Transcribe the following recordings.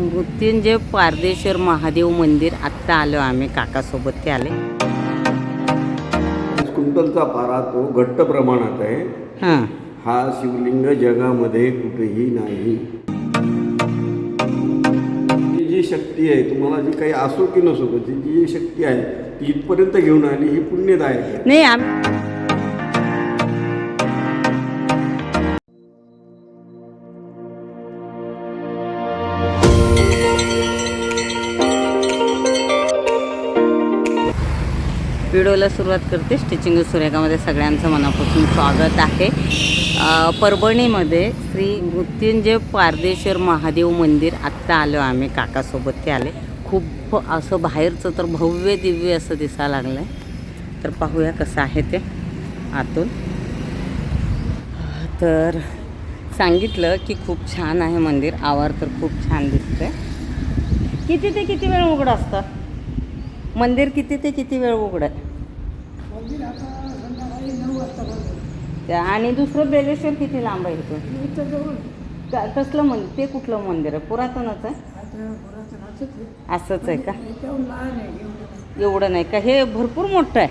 मृत्युंजय पारदेश्वर महादेव मंदिर आत्ता आलो आम्ही काकासोबत ते आले. कुंटलचा पारा तो घट्ट प्रमाणात आहे. हां. हा शिवलिंग जगामध्ये कुठेही नाही. ही जी शक्ती आहे तुम्हाला जी काही असो की नसो ती जी शक्ती आहे ती इथपर्यंत घेऊन आली ही पुण्यदायक आहे. नाही आम्ही व्हिडिओला सुरुवात करते. स्टिचिंग सुरेखामध्ये सगळ्यांचं मनापासून स्वागत आहे. परभणीमध्ये श्री मृत्युंजय पारदेश्वर महादेव मंदिर आत्ता आलो आम्ही. काकासोबत ते आले. खूप असं बाहेरचं तर भव्य दिव्य असं दिसायला लागलं आहे तर पाहूया कसं आहे ते आतून. तर सांगितलं की खूप छान आहे मंदिर. आवार तर खूप छान दिसतंय. किती ते किती वेळ उघडं असतं? मंदिर किती ते किती वेळ उघडं आहे? त्या आणि दुसरं बेलेश्वर किती लांब आहे त्या- कसलं मंदिर ते कुठलं मंदिर आहे? पुरातनच आहे? असंच आहे. का? एवढं नाही का? हे भरपूर मोठं आहे.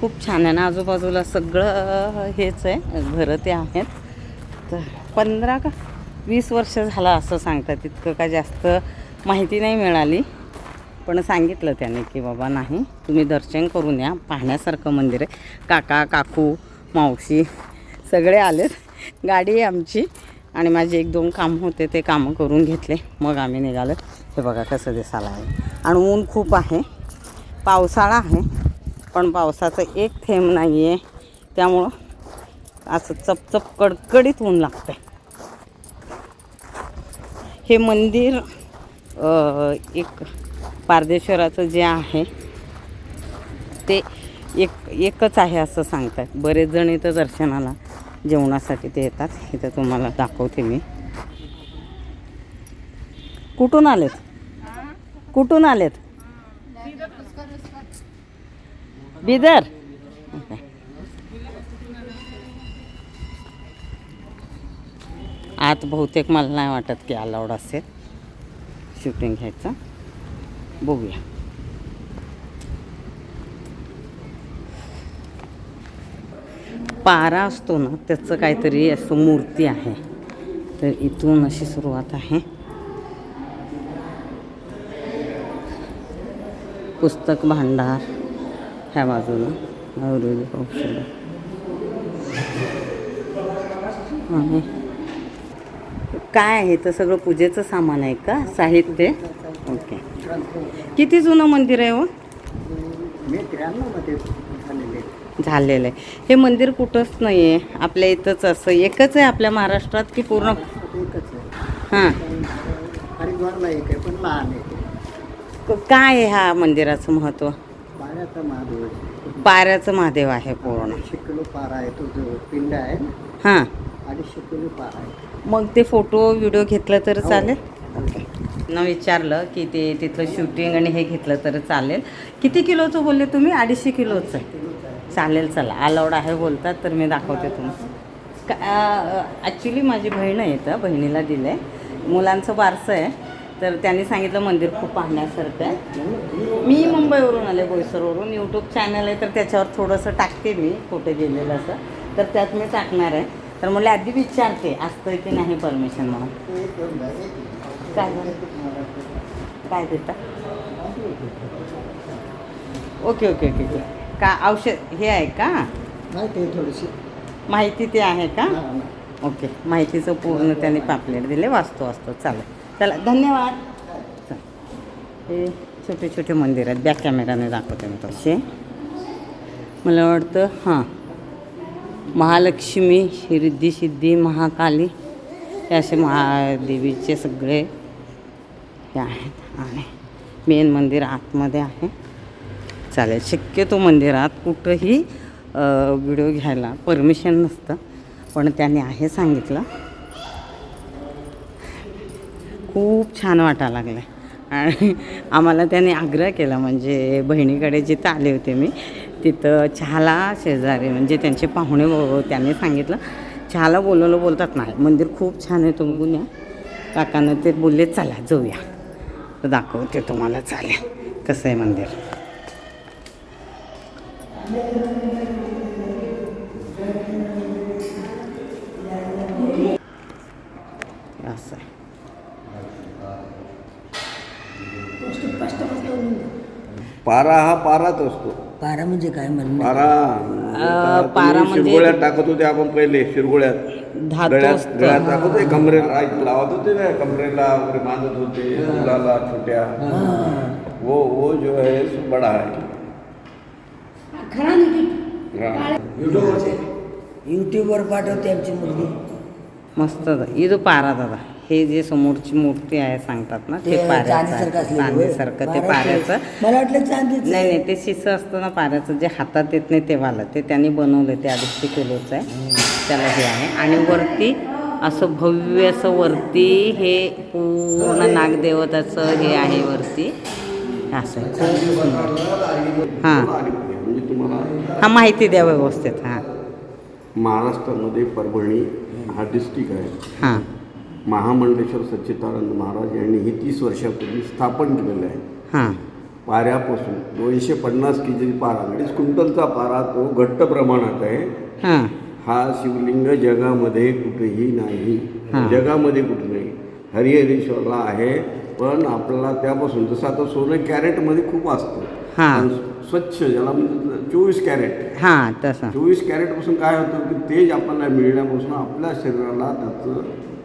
खूप छान आहे ना आजूबाजूला सगळं हेच आहे. घरं ते आहेत. तर पंधरा का? वीस वर्ष झालं असं सांगतात. इतकं का जास्त माहिती नाही मिळाली. पण सांगितलं त्याने की बाबा नाही तुम्ही दर्शन करून या. पाहण्यासारखं मंदिर आहे. काका काकू मावशी सगळे आलेत. गाडी आहे आमची. आणि माझे एक दोन काम होते ते कामं करून घेतले. मग आम्ही निघालो. हे बघा कसं दिसायला आहे. आणि ऊन खूप आहे. पावसाळा आहे. पण पावसाचं एक थेंब नाही आहे. त्यामुळं असं चपचप कडकडीत ऊन लागतं हे मंदिर एक पारदेश्वराचं जे आहे ते एक एकच आहे असं सांगतात. बरेच जण इथं दर्शनाला जेवणासाठी ते येतात. इथं तुम्हाला दाखवते मी. कुठून आलेत? कुठून आलेत? बिदर. ओके. आत बहुतेक मला नाही वाटत की अलाउड असेल. शूटिंग घ्यायचं. बघूया. पारा असतो ना त्याचं काहीतरी असं मूर्ती आहे. तर इथून अशी सुरुवात आहे. पुस्तक भांडार ह्या बाजूला. आयुर्वेदिक औषधं. आणि काय आहे? तर सगळं पूजेचं सामान आहे का? साहित्य? ओके. किती जुनं मंदिर आहे हो? मी त्र्याण्णवमध्ये झालेले. झालेलं आहे. हे मंदिर कुठंच नाही आहे आपल्या इथंच असं एकच आहे आपल्या महाराष्ट्रात की पूर्ण? एकच आहे. हां. हरिद्वारला एक आहे पण लहान आहे. काय आहे ह्या मंदिराचं महत्त्व पाण्याचा महादेव आहे. पाऱ्याचं महादेव आहे पूर्ण. अडीचशे किलो पारा आहे तो जो पिंड आहे. हां. अडीचशे किलो पारा आहे. मग ते फोटो व्हिडिओ घेतलं तर चालेल? ओके न विचारलं की ते तिथलं शूटिंग आणि हे घेतलं तर चालेल. किती किलोचं बोलले तुम्ही? अडीचशे किलोचं. चालेल चला. अलाउड आहे बोलतात तर मी दाखवते तुम्हाला. ॲक्च्युली माझी बहीण आहे इथं बहिणीला दिलं आहे मुलांचं बारसं आहे. तर त्यांनी सांगितलं मंदिर खूप पाहण्यासारखं आहे. मी मुंबईवरून आले बोईसरवरून. यूट्यूब चॅनल आहे तर त्याच्यावर थोडंसं टाकते मी कुठे गेलेलं असं. तर त्यात मी टाकणार आहे. तर म्हणले आधी विचारते असतं की नाही परमिशन म्हणून? काय? काय देता? Okay okay okay okay. का औषध हे आहे का? थोडीशी. माहिती ते आहे का. ओके माहितीचं पूर्ण त्यांनी पापलेट दिले वाचतो वाचतो चालेल. चला धन्यवाद. हे छोटे छोटे मंदिर आहेत. बॅक कॅमेराने दाखवते मी तसे. मला वाटतं हां. महालक्ष्मी रिद्धी सिद्धी महाकाली हे असे महादेवीचे सगळे हे आहेत. आणि मेन मंदिर आतमध्ये आहे. चालेल शक्यतो मंदिरात कुठंही व्हिडिओ घ्यायला परमिशन नसतं. पण त्याने आहे सांगितलं. खूप छान वाटायला लागलं आणि आम्हाला त्याने आग्रह केला म्हणजे बहिणीकडे जिथं आले होते मी तिथं चहाला शेजारी म्हणजे त्यांचे पाहुणे त्यांनी सांगितलं. चहाला बोलवलं बोलतात नाही मंदिर खूप छान आहे तुम्ही या. काकानं ते बोलले चला जाऊया. तर दाखवते तुम्हाला चालेल. कसं आहे मंदिर? असं आहे. पारा हा पाराच असतो. पारा म्हणजे काय म्हणणं पारा. पारा म्हणजे- शिरगोळ्यात टाकत होते आपण पहिले शिरगोळ्यात. धातू गळ्यात असतं. गळ्यात टाकत होते कमरेला ऐक, लावत होते ना कमरेला वगैरे बांधत होते मुलाला छोट्या. वो वो जो है सो बडा है. हाँ. युट्यूबवर पाठवते आमची मुलगी. मस्त दा- ही जो पारा दादा. हे जे समोरची मूर्ती आहे सांगतात ना ते पाऱ्याचं चांदीसारखं ते पाऱ्याचं. पाऱ्याचं. मला वाटलं चांदीचं नाही नाही ते शिसं असतं ना पाऱ्याचं जे हातात येत नाही ते वालं ते त्यांनी बनवलं ते अडीचशे किलोचं आहे. त्याला हे आहे. आणि वरती असं भव्य असं वरती हे पूर्ण नागदेवताचं हे आहे वरती. असं आहे. खूप सुंदर हां. तुम्हाला हा माहिती द्या व्यवस्थित हां. महाराष्ट्रामध्ये परभणी हा डिस्ट्रिक्ट आहे. हां. महामंडलेश्वर सच्चिदानंद महाराज यांनी हे तीस वर्षापूर्वी स्थापन केलेलं आहे. हां. पाऱ्यापासून दोनशे पन्नास केजी पारा म्हणजे क्विंटलचा पारा तो घट्ट प्रमाणात आहे. हां. शिवलिंग जगामध्ये कुठेही नाही. जगामध्ये कुठे नाही. हरिहरेश्वरला आहे पण आपल्याला त्यापासून जसं आता सोनं कॅरेटमध्ये खूप असतं हां. स्वच्छ ज्याला म्हणजे चोवीस कॅरेट. हां तसं. चोवीस कॅरेटपासून काय होतं की तेज आपल्याला मिळण्यापासून आपल्या शरीराला त्याचा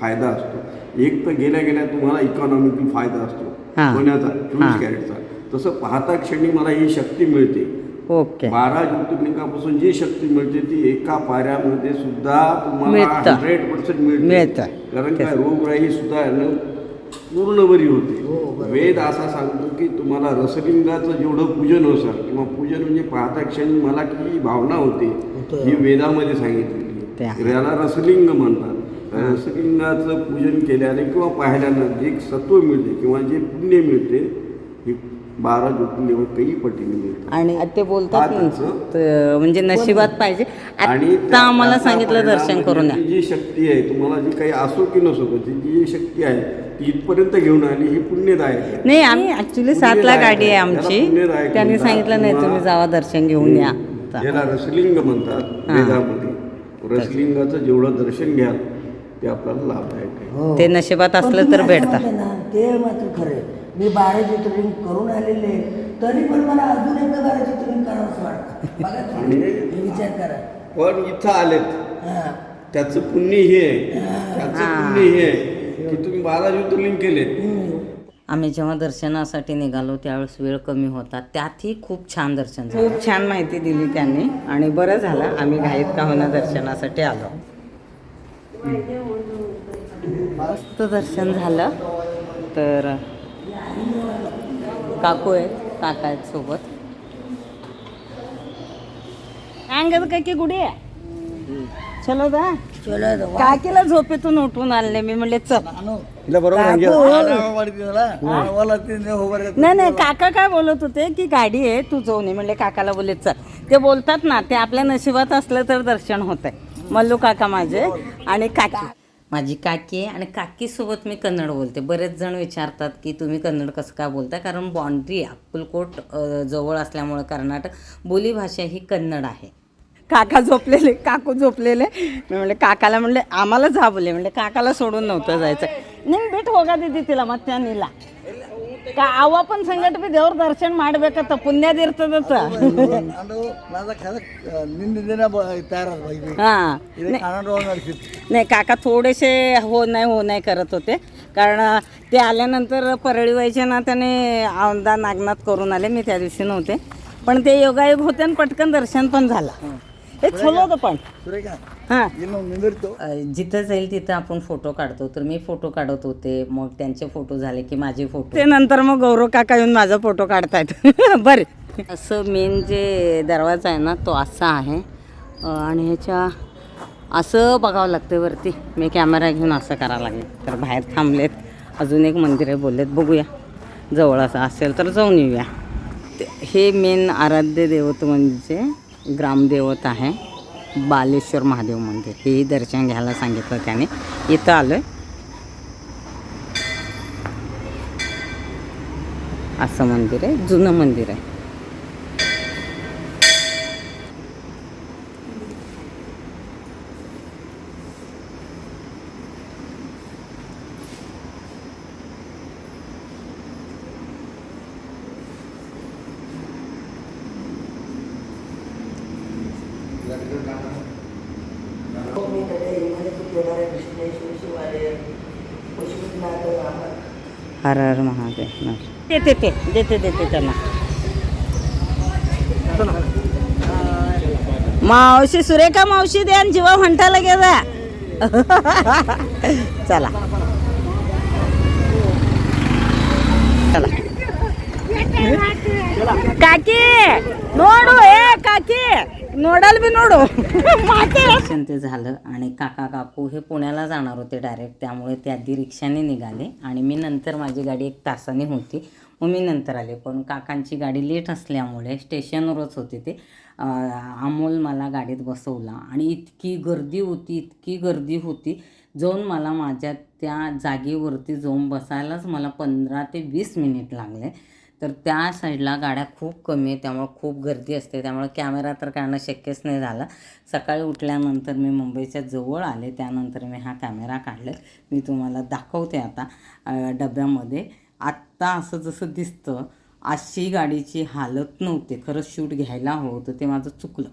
फायदा असतो एक तर गेल्या गेल्या तुम्हाला इकॉनॉमिकल फायदा असतो हां. सोन्याचा हां. चोवीस कॅरेटचा तसं पाहता क्षणी मला ही शक्ती मिळते ओके बारा ज्योतिर्लिंगापासून जी शक्ती मिळते ती एका पाऱ्यामध्ये सुद्धा तुम्हाला. हंड्रेड पर्सेंट मिळते. कारण. काय रोगराई सुद्धा पूर्ण बरी होते वेद असा सांगतो की तुम्हाला रसलिंगाचं जेवढं पूजन होसाल किंवा पूजन म्हणजे पाहता क्षणी मला की भावना होते ही वेदामध्ये सांगितलेली. याला रसलिंग म्हणतात रसलिंगाचं पूजन केल्याने किंवा पाहिल्यानं जे सत्व मिळते किंवा जे पुण्य मिळते हे बारा ज्योतिर्लिंग काही पटीने मिळतं आणि ते बोलतात हा, ना त्याचं. म्हणजे नशिबात पाहिजे. आणि आता त्या- आम्हाला त्याचा सांगितलं परिणाम दर्शन म्हणजे करून या. ती जी शक्ती आहे तुम्हाला जी काही असो की नसो पण ती जी शक्ती आहे ती इथपर्यंत घेऊन आली ही पुण्यदायक आहे. नाही आम्ही ऍक्च्युली सातला पुण्यदायक गाडी आहे आहे. आमची. पुण्यदायक त्यांनी म्हणतात. सांगितलं नाही किंवा- तुम्ही जावा दर्शन घेऊन या. तर. याला रसलिंग म्हणतात. वेदामध्ये. रसलिंगाचं जेवढं दर्शन घ्याल ते आपल्याला लाभदायक आहे. ते नशिबात असलं तर भेटतं. ना. ते मात्र खरं मी बारा ज्योतिर्लिंग करून आलेले तरी पण मला अजून एकदा बारा ज्योतिर्लिंग करावंसं वाटतं. बघा तुम्ही. हे विचार करा. पण इथं आलेत. हां. त्याचं पुण्य हे आहे. त्याचं पुण्य हे आहे की तुम्ही बारा ज्योतिर्लिंग केलेत. आम्ही जेव्हा दर्शनासाठी निघालो त्यावेळेस वेळ कमी होता. त्यातही खूप छान दर्शन झालं. खूप छान माहिती दिली त्यांनी. आणि बरं झालं आम्ही घाईत का होईना दर्शनासाठी आलो. मस्त दर्शन झालं. तर काकू आहेत काका आहेत सोबत. अंगद काय की गुडी आहे? चलो दा. काकीला झोपेतून उठून आणले मी म्हणले चल. नाही नाही काका काय बोलत होते की गाडी आहे तू जाऊन म्हणले काकाला बोलले चल. ते बोलतात ना ते आपल्या नशिबात असलं तर दर्शन होत आहे मल्लू काका माझे आणि काकी. माझी काकी आहे आणि काकीसोबत मी कन्नड बोलते. बरेच जण विचारतात की तुम्ही कन्नड कसं का बोलता? कारण बाँड्री अक्कलकोट जवळ असल्यामुळे कर्नाटक बोलीभाषा ही कन्नड आहे. काका झोपलेले काकू झोपलेले. मी म्हणले काकाला म्हणले आम्हाला झाबले. म्हणले काकाला सोडून नव्हतं जायचं. नाही भेट होगा दीदी तिला मग त्या निला. ಅವ ಪನ್ ಸಂಗಟ ಬಿ ದೇವ್ರ ದರ್ಶನ ಮಾಡ್ಬೇಕತ್ತ ಪುಣ್ಯದ ಇರ್ತದತ್ತ ಅದು माझा खरं निंद देण्या तयार हा इथे खानाडोळ नडशीत नाही काका थोडेसे हो नाही हो नाही करत होते कारण ते आल्यानंतर परळी व्हायचे ना त्याने औंदा नागनाथ करून आले मी त्या दिवशी नव्हते पण ते योगायोग होते आणि पटकन दर्शन पण झालं हे छलो होतं पण सुरेखा हां. जिथं जाईल तिथं आपण फोटो काढतो. तर मी फोटो काढत होते. मग त्यांचे फोटो झाले की माझे फोटो. ते नंतर मग गौरव काका येऊन माझा फोटो काढतायत. बर. असं मेन जे दरवाजा आहे ना तो असा आहे. आणि ह्याच्या असं बघावं लागतं वरती. मी कॅमेरा घेऊन असं करावं लागेल. तर बाहेर थांबलेत. अजून एक मंदिर आहे बोललेत. बघूया. जवळ असं असेल तर जाऊन येऊया. ते- हे मेन आराध्य देवत म्हणजे ग्रामदेवत आहे. बालेश्वर महादेव मंदिर हेही दर्शन घ्यायला सांगितलं त्याने. इथं आलं असं मंदिर आहे जुनं मंदिर आहे. हर हर महादेव देते ते देते देते त्यांना मावशी सुरेखा मावशी द्या आणि जीवा म्हणताला गेला चला चला ಕಾಕಿ ನೋಡು ಏ ಕಾಕಿ ನೋಡल बी नोडू. ते झालं आणि काका काकू हे पुण्याला जाणार होते डायरेक्ट त्यामुळे ते आधी रिक्षाने निघाले आणि मी नंतर माझी गाडी एक तासाने होती. मग मी नंतर आले. पण काकांची गाडी लेट असल्यामुळे स्टेशनवरच होते ते. अमोल मला गाडीत बसवला आणि इतकी गर्दी होती इतकी गर्दी होती. जाऊन मला माझ्या त्या जागेवरती जाऊन बसायलाच मला पंधरा ते वीस मिनिट लागले. तर त्या साईडला गाड्या खूप कमी आहे त्यामुळं खूप गर्दी असते. त्यामुळे कॅमेरा तर काढणं शक्यच नाही झालं. सकाळी उठल्यानंतर मी मुंबईच्या जवळ आले त्यानंतर मी हा कॅमेरा काढला मी तुम्हाला दाखवते आता डब्यामध्ये. आत्ता असं जसं दिसतं अशी गाडीची हालत नव्हती. खरंच शूट घ्यायला हवं होतं ते माझं चुकलं.